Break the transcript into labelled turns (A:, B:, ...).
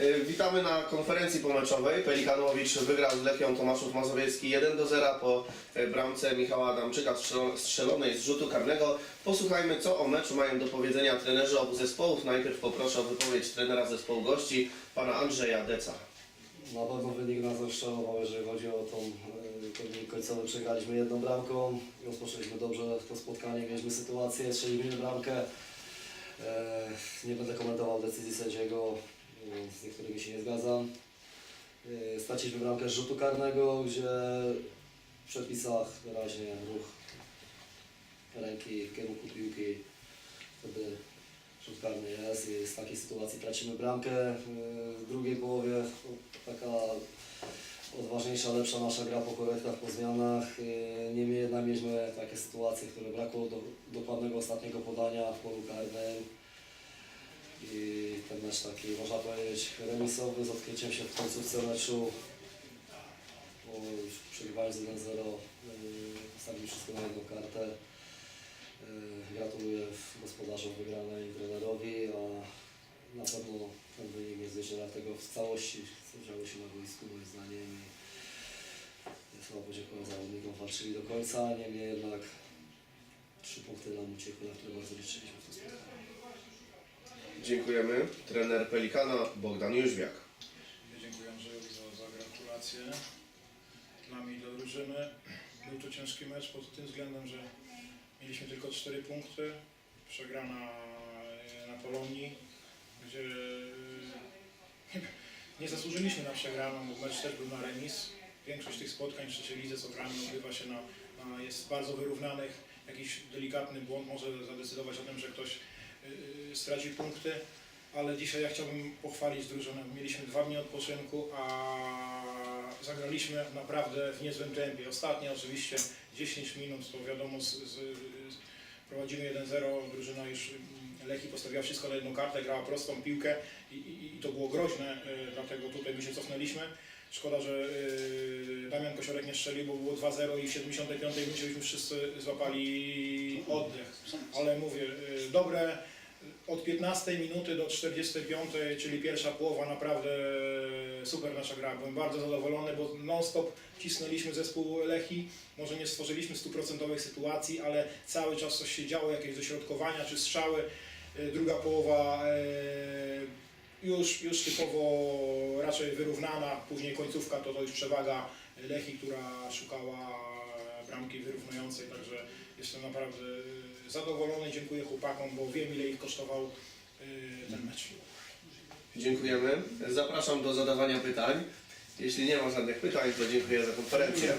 A: Y, Witamy na konferencji pomeczowej. Pelikanowicz wygrał z Lechią Tomaszów Mazowiecki 1 do 0 po y, bramce Michała Adamczyka strzel- strzelonej z rzutu karnego. Posłuchajmy, co o meczu mają do powiedzenia trenerzy obu zespołów. Najpierw poproszę o wypowiedź trenera zespołu gości, pana Andrzeja Deca.
B: Na pewno wynik nas rozczarował, jeżeli chodzi o tą e, wynik końcowy. Przegraliśmy jedną bramką, rozpoczęliśmy dobrze to spotkanie, mieliśmy sytuację, strzeliliśmy bramkę. E, Nie będę komentował decyzji sędziego, e, z niektórymi się nie zgadzam. E, Straciliśmy bramkę rzutu karnego, gdzie w przepisach wyraźnie ruch ręki w kierunku piłki wtedy rzut karny jest i z takiej sytuacji tracimy bramkę. E, W drugiej połowie no, taka odważniejsza, lepsza nasza gra po korektach, po zmianach. E, Niemniej jednak mieliśmy takie sytuacje, które brakło do, dokładnego ostatniego podania w polu karnym. I mecz taki, można powiedzieć, remisowy z odkryciem się w końcówce meczu. Bo już przegrywając 1-0 yy, stawili wszystko na jedną kartę. Yy, Gratuluję gospodarzom wygranej trenerowi, a na pewno ten wynik nie zwycięża tego w całości, co działo się na boisku moim zdaniem. I Słowa podziękuję zawodnikom, walczyli do końca, niemniej jednak trzy punkty nam uciekły, na które bardzo liczyliśmy w tym spotkaniu.
A: Dziękujemy. Trener Pelikana Bogdan Jóźwiak.
C: Dziękuję Andrzejowi za, za gratulacje dla mnie i dla drużyny. Był to ciężki mecz pod tym względem, że mieliśmy tylko 4 punkty. Przegrana e, na Polonii, gdzie e, nie zasłużyliśmy na przegraną, bo mecz też był na remis. Większość tych spotkań w trzeciej lidze, co gramy, odbywa się na, na jest bardzo wyrównanych. Jakiś delikatny błąd może zadecydować o tym, że ktoś straci punkty ale dzisiaj ja chciałbym pochwalić drużynę. Mieliśmy dwa dni odpoczynku, a zagraliśmy naprawdę w niezłym tempie. Ostatnie oczywiście 10 minut, to wiadomo, z, z, prowadzimy 1-0, drużyna już mm, Lechii postawiła wszystko na jedną kartę, grała prostą piłkę i, i, i to było groźne, y, dlatego tutaj my się cofnęliśmy. Szkoda, że y, Damian Kosiorek nie strzelił, bo było 2-0 i w 75 minucie byśmy wszyscy złapali oddech. Ale mówię, y, dobre od 15 minuty do 45, czyli pierwsza połowa, naprawdę super nasza gra. Byłem bardzo zadowolony, bo non-stop cisnęliśmy zespół Lechi. Może nie stworzyliśmy stuprocentowych sytuacji, ale cały czas coś się działo, jakieś dośrodkowania czy strzały. Y, Druga połowa e, już, już typowo raczej wyrównana, później końcówka to, to już przewaga Lechi, która szukała bramki wyrównującej, także jestem naprawdę zadowolony, dziękuję chłopakom, bo wiem ile ich kosztował y, ten mecz.
A: Dziękujemy. Zapraszam do zadawania pytań. Jeśli nie ma żadnych pytań, to dziękuję za konferencję.